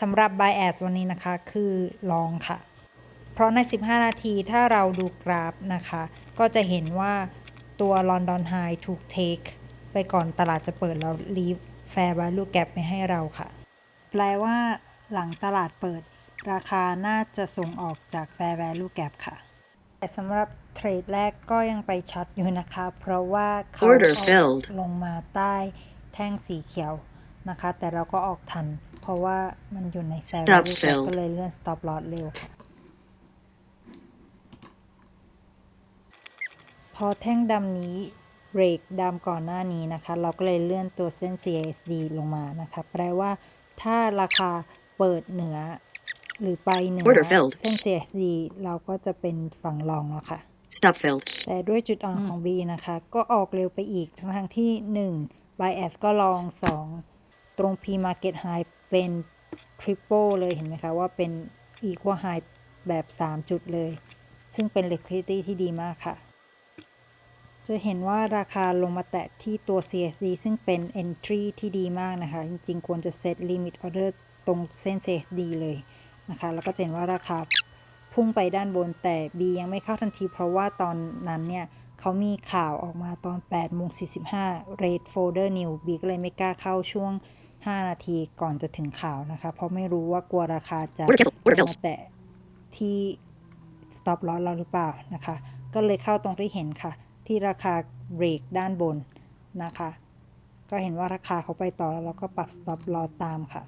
สำหรับ bias วันนี้นะคะคือลองค่ะ เพราะใน 15 นาทีถ้าเราดูกราฟนะคะ ก็จะเห็นว่าตัว London High ถูก take ไปก่อนตลาดจะเปิดแล้ว leave fair value gap ไปให้เราค่ะ แปลว่าหลังตลาดเปิด ราคาน่าจะส่งออกจาก fair value gap ค่ะ แต่สำหรับเทรดแรกก็ยังไปช็อตอยู่นะคะ เพราะว่าเขา Order ออก filled ลงมาใต้แท่งสีเขียวนะคะ แต่เราก็ออกทัน เพราะว่ามันอยู่ใน fair Stop value gap filled ก็เลยเลื่อน stop loss เร็วค่ะพอแท่งดำนี้เบรกดำก่อนหน้านี้นะคะ เราก็เลยเลื่อนตัวเส้น CASD ลงมานะคะ แปลว่าถ้าราคาเปิดเหนือ หรือไปเหนือ Order filled เส้น CASD เราก็จะเป็นฝั่งรองแล้วค่ะ Stop filled. แต่ด้วยจุดอ่อนของ B นะคะ ก็ออกเร็วไปอีกทั้งทงๆที่ 1 bias ก็ลอง 2 ตรง P market high เป็น triple เลยเห็นไหมคะว่าเป็น equal high แบบ 3 จุดเลย ซึ่งเป็น liquidity ที่ดีมากค่ะ จะเห็นว่าราคาลงมาแตะที่ตัว CSD ซึ่งเป็น entry ที่ดีมากนะคะ จริงๆ ควรจะ set limit order ตรงเส้น CSD เลยนะคะ แล้วก็จะเห็นว่าราคาพุ่งไปด้านบนแต่ B ยังไม่เข้าทันที เพราะว่าตอนนั้นเนี่ยเขามีข่าวออกมาตอน8โมง45 Red Folder New B ก็เลยไม่กล้าเข้าช่วง 5 นาทีก่อนจะถึงข่าวนะคะ เพราะไม่รู้ว่ากลัวราคาจะ Order filled. Order ลง filled. มาแตะที่ stop loss เราหรือเปล่านะคะ ก็เลยเข้าตรงที่เห็นค่ะ ที่ราคาเบรกด้านบนนะคะ ก็เห็นว่าราคาเขาไปต่อแล้วเราก็ปรับ stop loss ตามค่ะ